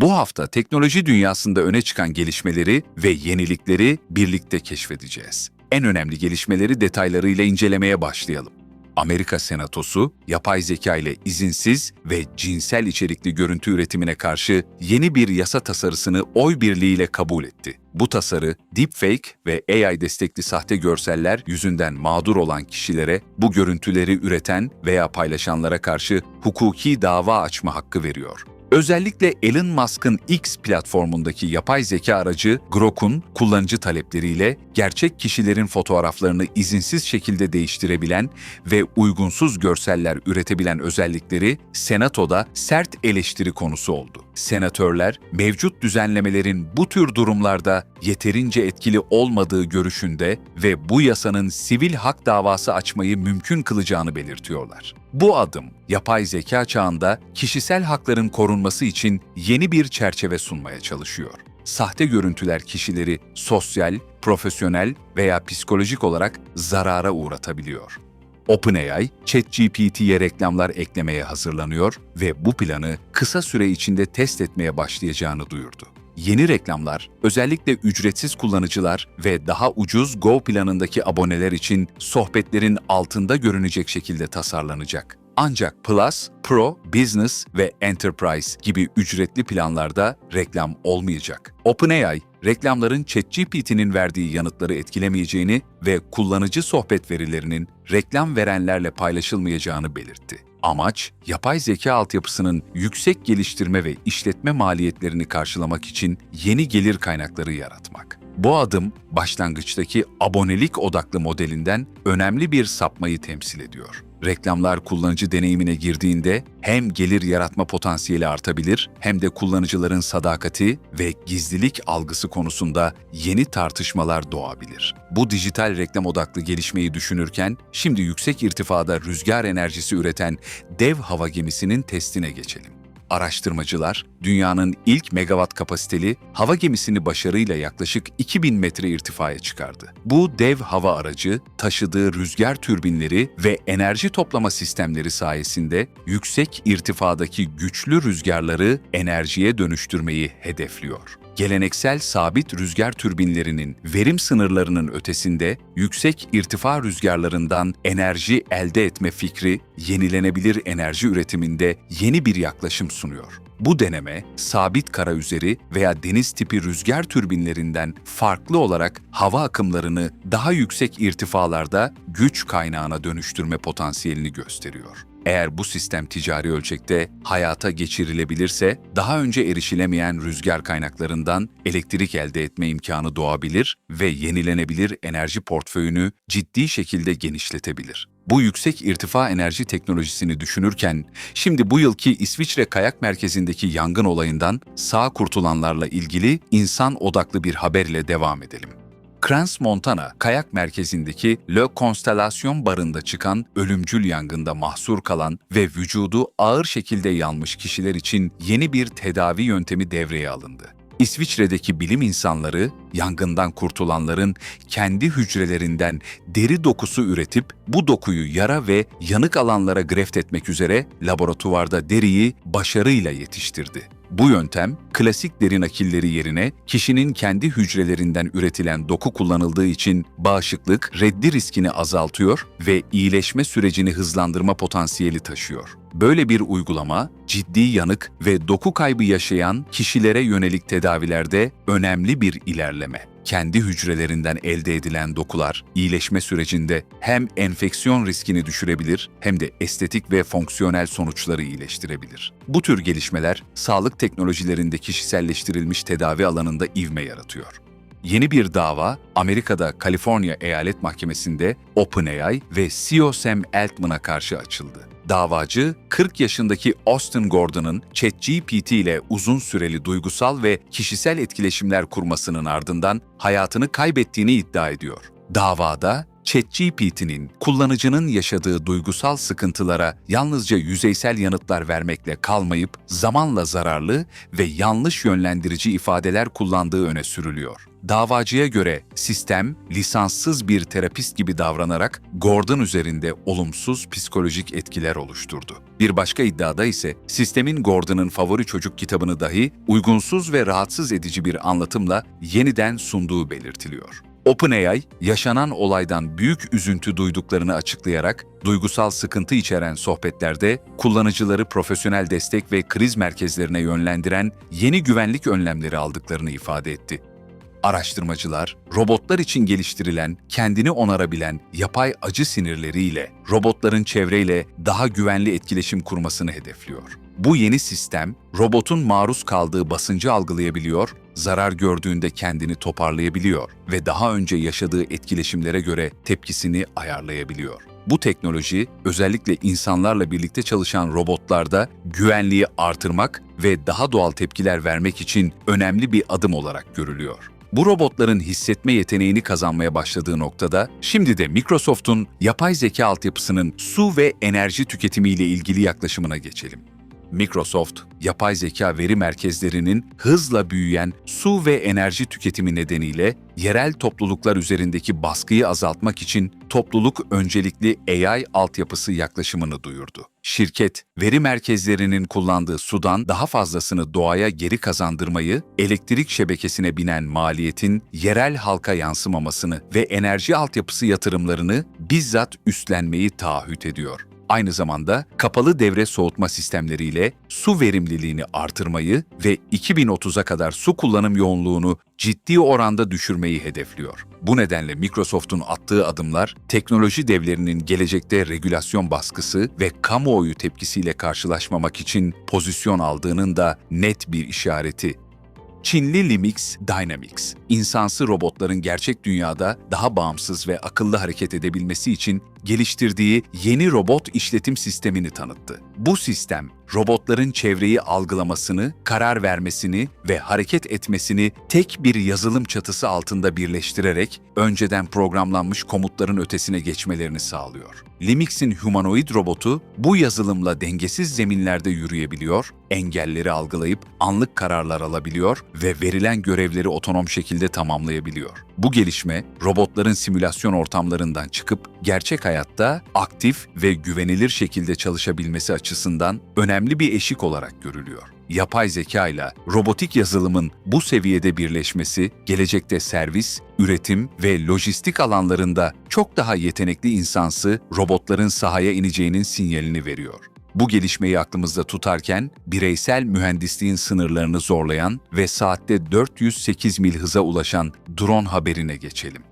Bu hafta teknoloji dünyasında öne çıkan gelişmeleri ve yenilikleri birlikte keşfedeceğiz. En önemli gelişmeleri detaylarıyla incelemeye başlayalım. Amerika Senatosu, yapay zeka ile izinsiz ve cinsel içerikli görüntü üretimine karşı yeni bir yasa tasarısını oy birliğiyle kabul etti. Bu tasarı, deepfake ve AI destekli sahte görseller yüzünden mağdur olan kişilere bu görüntüleri üreten veya paylaşanlara karşı hukuki dava açma hakkı veriyor. Özellikle Elon Musk'ın X platformundaki yapay zeka aracı Grok'un kullanıcı talepleriyle gerçek kişilerin fotoğraflarını izinsiz şekilde değiştirebilen ve uygunsuz görseller üretebilen özellikleri Senato'da sert eleştiri konusu oldu. Senatörler mevcut düzenlemelerin bu tür durumlarda yeterince etkili olmadığı görüşünde ve bu yasanın sivil hak davası açmayı mümkün kılacağını belirtiyorlar. Bu adım, yapay zeka çağında kişisel hakların korunması için yeni bir çerçeve sunmaya çalışıyor. Sahte görüntüler kişileri sosyal, profesyonel veya psikolojik olarak zarara uğratabiliyor. OpenAI, ChatGPT'ye reklamlar eklemeye hazırlanıyor ve bu planı kısa süre içinde test etmeye başlayacağını duyurdu. Yeni reklamlar özellikle ücretsiz kullanıcılar ve daha ucuz Go planındaki aboneler için sohbetlerin altında görünecek şekilde tasarlanacak. Ancak Plus, Pro, Business ve Enterprise gibi ücretli planlarda reklam olmayacak. OpenAI, reklamların ChatGPT'nin verdiği yanıtları etkilemeyeceğini ve kullanıcı sohbet verilerinin reklam verenlerle paylaşılmayacağını belirtti. Amaç, yapay zeka altyapısının yüksek geliştirme ve işletme maliyetlerini karşılamak için yeni gelir kaynakları yaratmak. Bu adım, başlangıçtaki abonelik odaklı modelinden önemli bir sapmayı temsil ediyor. Reklamlar kullanıcı deneyimine girdiğinde hem gelir yaratma potansiyeli artabilir hem de kullanıcıların sadakati ve gizlilik algısı konusunda yeni tartışmalar doğabilir. Bu dijital reklam odaklı gelişmeyi düşünürken şimdi yüksek irtifada rüzgar enerjisi üreten dev hava gemisinin testine geçelim araştırmacılar dünyanın ilk megawatt kapasiteli hava gemisini başarıyla yaklaşık 2000 metre irtifaya çıkardı. Bu dev hava aracı taşıdığı rüzgar türbinleri ve enerji toplama sistemleri sayesinde yüksek irtifadaki güçlü rüzgarları enerjiye dönüştürmeyi hedefliyor geleneksel sabit rüzgar türbinlerinin verim sınırlarının ötesinde yüksek irtifa rüzgarlarından enerji elde etme fikri yenilenebilir enerji üretiminde yeni bir yaklaşım sunuyor. Bu deneme, sabit kara üzeri veya deniz tipi rüzgar türbinlerinden farklı olarak hava akımlarını daha yüksek irtifalarda güç kaynağına dönüştürme potansiyelini gösteriyor. Eğer bu sistem ticari ölçekte hayata geçirilebilirse daha önce erişilemeyen rüzgar kaynaklarından elektrik elde etme imkanı doğabilir ve yenilenebilir enerji portföyünü ciddi şekilde genişletebilir. Bu yüksek irtifa enerji teknolojisini düşünürken, şimdi bu yılki İsviçre Kayak Merkezi'ndeki yangın olayından sağ kurtulanlarla ilgili insan odaklı bir haberle devam edelim. Crans Montana kayak merkezindeki Le Constellation barında çıkan ölümcül yangında mahsur kalan ve vücudu ağır şekilde yanmış kişiler için yeni bir tedavi yöntemi devreye alındı. İsviçre'deki bilim insanları yangından kurtulanların kendi hücrelerinden deri dokusu üretip bu dokuyu yara ve yanık alanlara greft etmek üzere laboratuvarda deriyi başarıyla yetiştirdi. Bu yöntem, klasik deri nakilleri yerine kişinin kendi hücrelerinden üretilen doku kullanıldığı için bağışıklık, reddi riskini azaltıyor ve iyileşme sürecini hızlandırma potansiyeli taşıyor. Böyle bir uygulama, ciddi yanık ve doku kaybı yaşayan kişilere yönelik tedavilerde önemli bir ilerleme kendi hücrelerinden elde edilen dokular iyileşme sürecinde hem enfeksiyon riskini düşürebilir hem de estetik ve fonksiyonel sonuçları iyileştirebilir. Bu tür gelişmeler sağlık teknolojilerinde kişiselleştirilmiş tedavi alanında ivme yaratıyor. Yeni bir dava Amerika'da Kaliforniya Eyalet Mahkemesi'nde OpenAI ve CEO Sam Altman'a karşı açıldı. Davacı, 40 yaşındaki Austin Gordon'ın ChatGPT ile uzun süreli duygusal ve kişisel etkileşimler kurmasının ardından hayatını kaybettiğini iddia ediyor. Davada ChatGPT'nin kullanıcının yaşadığı duygusal sıkıntılara yalnızca yüzeysel yanıtlar vermekle kalmayıp zamanla zararlı ve yanlış yönlendirici ifadeler kullandığı öne sürülüyor. Davacıya göre sistem lisanssız bir terapist gibi davranarak Gordon üzerinde olumsuz psikolojik etkiler oluşturdu. Bir başka iddiada ise sistemin Gordon'ın favori çocuk kitabını dahi uygunsuz ve rahatsız edici bir anlatımla yeniden sunduğu belirtiliyor. OpenAI, yaşanan olaydan büyük üzüntü duyduklarını açıklayarak, duygusal sıkıntı içeren sohbetlerde kullanıcıları profesyonel destek ve kriz merkezlerine yönlendiren yeni güvenlik önlemleri aldıklarını ifade etti. Araştırmacılar, robotlar için geliştirilen, kendini onarabilen yapay acı sinirleriyle robotların çevreyle daha güvenli etkileşim kurmasını hedefliyor. Bu yeni sistem, robotun maruz kaldığı basıncı algılayabiliyor, zarar gördüğünde kendini toparlayabiliyor ve daha önce yaşadığı etkileşimlere göre tepkisini ayarlayabiliyor. Bu teknoloji özellikle insanlarla birlikte çalışan robotlarda güvenliği artırmak ve daha doğal tepkiler vermek için önemli bir adım olarak görülüyor. Bu robotların hissetme yeteneğini kazanmaya başladığı noktada şimdi de Microsoft'un yapay zeka altyapısının su ve enerji tüketimiyle ilgili yaklaşımına geçelim. Microsoft, yapay zeka veri merkezlerinin hızla büyüyen su ve enerji tüketimi nedeniyle yerel topluluklar üzerindeki baskıyı azaltmak için topluluk öncelikli AI altyapısı yaklaşımını duyurdu. Şirket, veri merkezlerinin kullandığı sudan daha fazlasını doğaya geri kazandırmayı, elektrik şebekesine binen maliyetin yerel halka yansımamasını ve enerji altyapısı yatırımlarını bizzat üstlenmeyi taahhüt ediyor aynı zamanda kapalı devre soğutma sistemleriyle su verimliliğini artırmayı ve 2030'a kadar su kullanım yoğunluğunu ciddi oranda düşürmeyi hedefliyor. Bu nedenle Microsoft'un attığı adımlar teknoloji devlerinin gelecekte regülasyon baskısı ve kamuoyu tepkisiyle karşılaşmamak için pozisyon aldığının da net bir işareti. Çinli Limix Dynamics, insansı robotların gerçek dünyada daha bağımsız ve akıllı hareket edebilmesi için geliştirdiği yeni robot işletim sistemini tanıttı. Bu sistem, robotların çevreyi algılamasını, karar vermesini ve hareket etmesini tek bir yazılım çatısı altında birleştirerek önceden programlanmış komutların ötesine geçmelerini sağlıyor. Limix'in humanoid robotu bu yazılımla dengesiz zeminlerde yürüyebiliyor, engelleri algılayıp anlık kararlar alabiliyor ve verilen görevleri otonom şekilde tamamlayabiliyor. Bu gelişme robotların simülasyon ortamlarından çıkıp gerçek hayatta aktif ve güvenilir şekilde çalışabilmesi açısından önemli bir eşik olarak görülüyor. Yapay zeka ile robotik yazılımın bu seviyede birleşmesi gelecekte servis, üretim ve lojistik alanlarında çok daha yetenekli insansı robotların sahaya ineceğinin sinyalini veriyor. Bu gelişmeyi aklımızda tutarken bireysel mühendisliğin sınırlarını zorlayan ve saatte 408 mil hıza ulaşan drone haberine geçelim.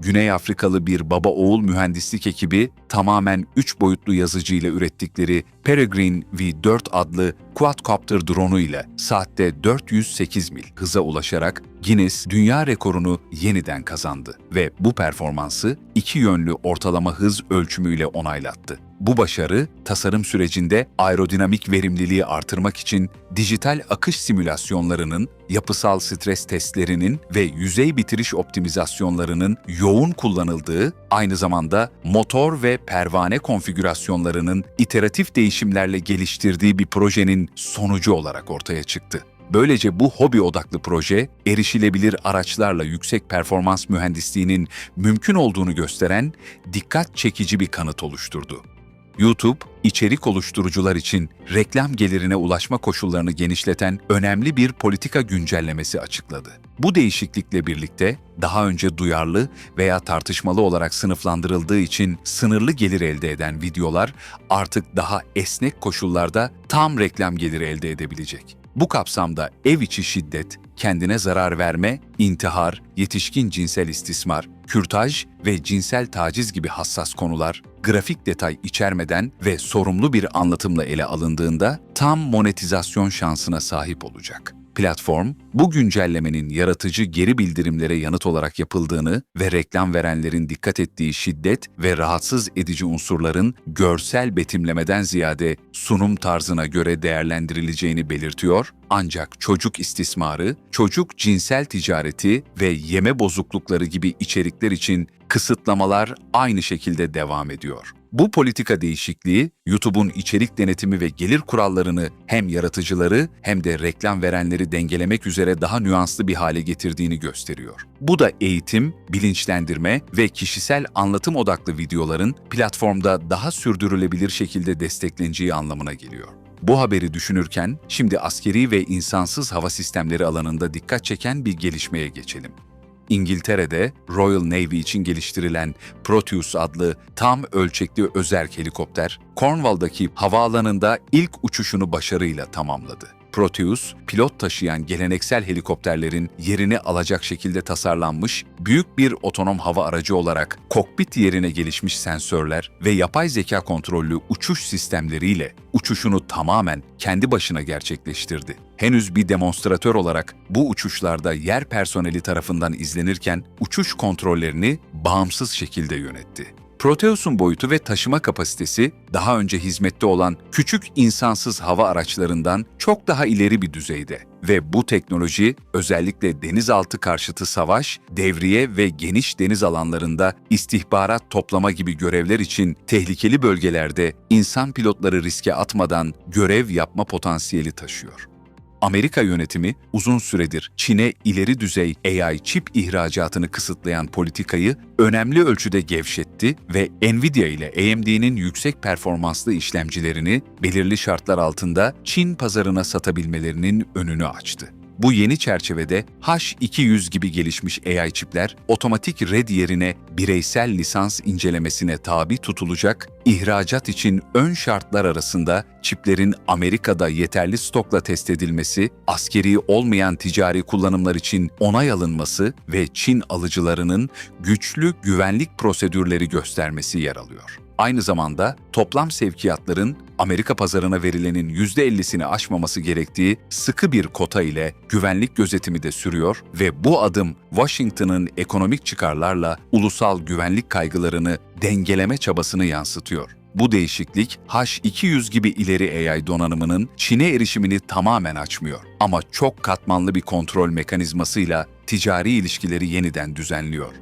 Güney Afrikalı bir baba-oğul mühendislik ekibi tamamen 3 boyutlu yazıcı ile ürettikleri Peregrine V4 adlı quadcopter drone'u ile saatte 408 mil hıza ulaşarak Guinness dünya rekorunu yeniden kazandı ve bu performansı iki yönlü ortalama hız ölçümüyle onaylattı. Bu başarı, tasarım sürecinde aerodinamik verimliliği artırmak için dijital akış simülasyonlarının, yapısal stres testlerinin ve yüzey bitiriş optimizasyonlarının yoğun kullanıldığı, aynı zamanda motor ve pervane konfigürasyonlarının iteratif değişimlerle geliştirdiği bir projenin sonucu olarak ortaya çıktı. Böylece bu hobi odaklı proje, erişilebilir araçlarla yüksek performans mühendisliğinin mümkün olduğunu gösteren dikkat çekici bir kanıt oluşturdu. YouTube, içerik oluşturucular için reklam gelirine ulaşma koşullarını genişleten önemli bir politika güncellemesi açıkladı. Bu değişiklikle birlikte daha önce duyarlı veya tartışmalı olarak sınıflandırıldığı için sınırlı gelir elde eden videolar artık daha esnek koşullarda tam reklam geliri elde edebilecek. Bu kapsamda ev içi şiddet, kendine zarar verme, intihar, yetişkin cinsel istismar, kürtaj ve cinsel taciz gibi hassas konular grafik detay içermeden ve sorumlu bir anlatımla ele alındığında tam monetizasyon şansına sahip olacak. Platform, bu güncellemenin yaratıcı geri bildirimlere yanıt olarak yapıldığını ve reklam verenlerin dikkat ettiği şiddet ve rahatsız edici unsurların görsel betimlemeden ziyade sunum tarzına göre değerlendirileceğini belirtiyor ancak çocuk istismarı, çocuk cinsel ticareti ve yeme bozuklukları gibi içerikler için kısıtlamalar aynı şekilde devam ediyor. Bu politika değişikliği, YouTube'un içerik denetimi ve gelir kurallarını hem yaratıcıları hem de reklam verenleri dengelemek üzere daha nüanslı bir hale getirdiğini gösteriyor. Bu da eğitim, bilinçlendirme ve kişisel anlatım odaklı videoların platformda daha sürdürülebilir şekilde destekleneceği anlamına geliyor. Bu haberi düşünürken şimdi askeri ve insansız hava sistemleri alanında dikkat çeken bir gelişmeye geçelim. İngiltere'de Royal Navy için geliştirilen Proteus adlı tam ölçekli özerk helikopter, Cornwall'daki havaalanında ilk uçuşunu başarıyla tamamladı. Proteus, pilot taşıyan geleneksel helikopterlerin yerini alacak şekilde tasarlanmış büyük bir otonom hava aracı olarak kokpit yerine gelişmiş sensörler ve yapay zeka kontrollü uçuş sistemleriyle uçuşunu tamamen kendi başına gerçekleştirdi. Henüz bir demonstratör olarak bu uçuşlarda yer personeli tarafından izlenirken uçuş kontrollerini bağımsız şekilde yönetti. Proteus'un boyutu ve taşıma kapasitesi daha önce hizmette olan küçük insansız hava araçlarından çok daha ileri bir düzeyde ve bu teknoloji özellikle denizaltı karşıtı savaş, devriye ve geniş deniz alanlarında istihbarat toplama gibi görevler için tehlikeli bölgelerde insan pilotları riske atmadan görev yapma potansiyeli taşıyor. Amerika yönetimi uzun süredir Çin'e ileri düzey AI çip ihracatını kısıtlayan politikayı önemli ölçüde gevşetti ve Nvidia ile AMD'nin yüksek performanslı işlemcilerini belirli şartlar altında Çin pazarına satabilmelerinin önünü açtı. Bu yeni çerçevede H200 gibi gelişmiş AI çipler otomatik RED yerine bireysel lisans incelemesine tabi tutulacak, ihracat için ön şartlar arasında çiplerin Amerika'da yeterli stokla test edilmesi, askeri olmayan ticari kullanımlar için onay alınması ve Çin alıcılarının güçlü güvenlik prosedürleri göstermesi yer alıyor. Aynı zamanda toplam sevkiyatların Amerika pazarına verilenin %50'sini aşmaması gerektiği sıkı bir kota ile güvenlik gözetimi de sürüyor ve bu adım Washington'ın ekonomik çıkarlarla ulusal güvenlik kaygılarını dengeleme çabasını yansıtıyor. Bu değişiklik H200 gibi ileri AI donanımının Çin'e erişimini tamamen açmıyor ama çok katmanlı bir kontrol mekanizmasıyla ticari ilişkileri yeniden düzenliyor.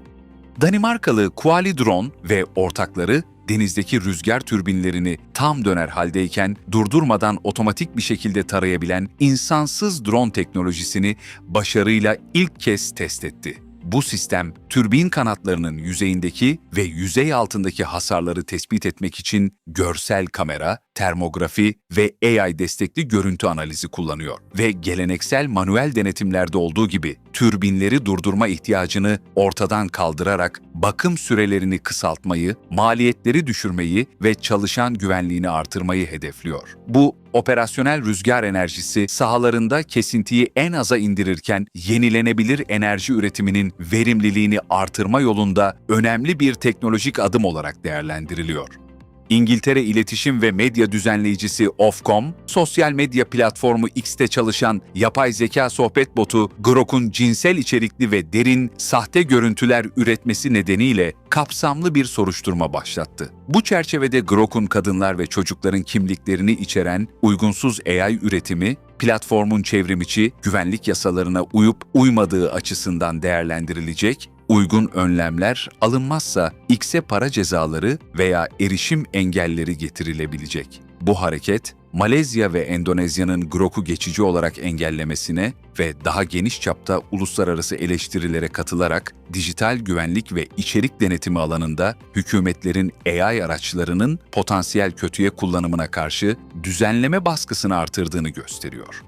Danimarkalı Kuali Drone ve ortakları denizdeki rüzgar türbinlerini tam döner haldeyken durdurmadan otomatik bir şekilde tarayabilen insansız drone teknolojisini başarıyla ilk kez test etti. Bu sistem, türbin kanatlarının yüzeyindeki ve yüzey altındaki hasarları tespit etmek için görsel kamera, termografi ve AI destekli görüntü analizi kullanıyor ve geleneksel manuel denetimlerde olduğu gibi türbinleri durdurma ihtiyacını ortadan kaldırarak bakım sürelerini kısaltmayı, maliyetleri düşürmeyi ve çalışan güvenliğini artırmayı hedefliyor. Bu operasyonel rüzgar enerjisi sahalarında kesintiyi en aza indirirken yenilenebilir enerji üretiminin verimliliğini artırma yolunda önemli bir teknolojik adım olarak değerlendiriliyor. İngiltere İletişim ve Medya Düzenleyicisi Ofcom, sosyal medya platformu X'te çalışan yapay zeka sohbet botu Grok'un cinsel içerikli ve derin sahte görüntüler üretmesi nedeniyle kapsamlı bir soruşturma başlattı. Bu çerçevede Grok'un kadınlar ve çocukların kimliklerini içeren uygunsuz AI üretimi, platformun çevrimiçi güvenlik yasalarına uyup uymadığı açısından değerlendirilecek uygun önlemler alınmazsa X'e para cezaları veya erişim engelleri getirilebilecek. Bu hareket, Malezya ve Endonezya'nın Grok'u geçici olarak engellemesine ve daha geniş çapta uluslararası eleştirilere katılarak dijital güvenlik ve içerik denetimi alanında hükümetlerin AI araçlarının potansiyel kötüye kullanımına karşı düzenleme baskısını artırdığını gösteriyor.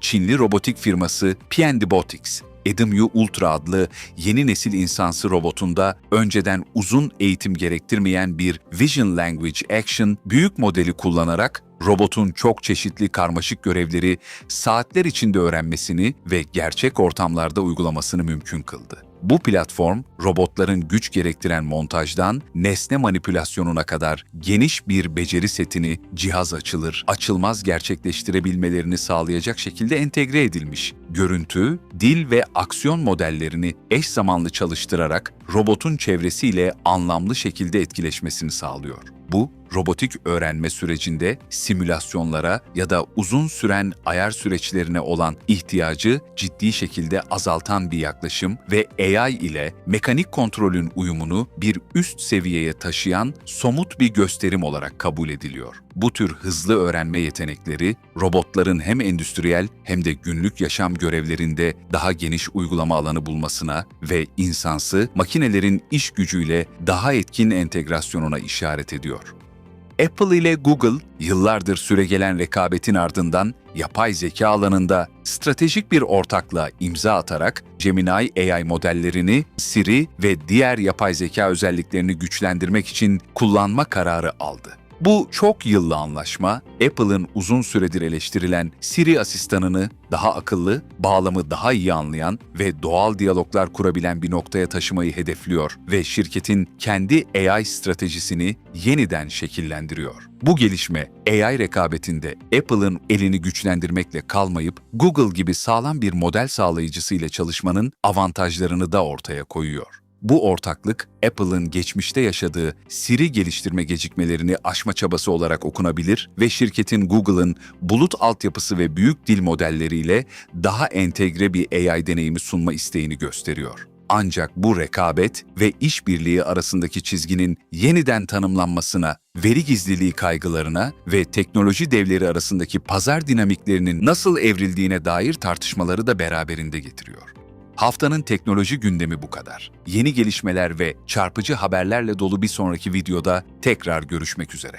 Çinli robotik firması Piandibotics, Edim Ultra adlı yeni nesil insansı robotunda önceden uzun eğitim gerektirmeyen bir Vision Language Action büyük modeli kullanarak robotun çok çeşitli karmaşık görevleri saatler içinde öğrenmesini ve gerçek ortamlarda uygulamasını mümkün kıldı. Bu platform, robotların güç gerektiren montajdan nesne manipülasyonuna kadar geniş bir beceri setini cihaz açılır, açılmaz gerçekleştirebilmelerini sağlayacak şekilde entegre edilmiş. Görüntü, dil ve aksiyon modellerini eş zamanlı çalıştırarak robotun çevresiyle anlamlı şekilde etkileşmesini sağlıyor. Bu, robotik öğrenme sürecinde simülasyonlara ya da uzun süren ayar süreçlerine olan ihtiyacı ciddi şekilde azaltan bir yaklaşım ve AI ile mekanik kontrolün uyumunu bir üst seviyeye taşıyan somut bir gösterim olarak kabul ediliyor. Bu tür hızlı öğrenme yetenekleri robotların hem endüstriyel hem de günlük yaşam görevlerinde daha geniş uygulama alanı bulmasına ve insansı makinelerin iş gücüyle daha etkin entegrasyonuna işaret ediyor. Apple ile Google yıllardır süregelen rekabetin ardından yapay zeka alanında stratejik bir ortaklığa imza atarak Gemini AI modellerini Siri ve diğer yapay zeka özelliklerini güçlendirmek için kullanma kararı aldı. Bu çok yıllı anlaşma, Apple'ın uzun süredir eleştirilen Siri asistanını daha akıllı, bağlamı daha iyi anlayan ve doğal diyaloglar kurabilen bir noktaya taşımayı hedefliyor ve şirketin kendi AI stratejisini yeniden şekillendiriyor. Bu gelişme AI rekabetinde Apple'ın elini güçlendirmekle kalmayıp Google gibi sağlam bir model sağlayıcısı ile çalışmanın avantajlarını da ortaya koyuyor. Bu ortaklık, Apple'ın geçmişte yaşadığı Siri geliştirme gecikmelerini aşma çabası olarak okunabilir ve şirketin Google'ın bulut altyapısı ve büyük dil modelleriyle daha entegre bir AI deneyimi sunma isteğini gösteriyor. Ancak bu rekabet ve işbirliği arasındaki çizginin yeniden tanımlanmasına, veri gizliliği kaygılarına ve teknoloji devleri arasındaki pazar dinamiklerinin nasıl evrildiğine dair tartışmaları da beraberinde getiriyor. Haftanın teknoloji gündemi bu kadar. Yeni gelişmeler ve çarpıcı haberlerle dolu bir sonraki videoda tekrar görüşmek üzere.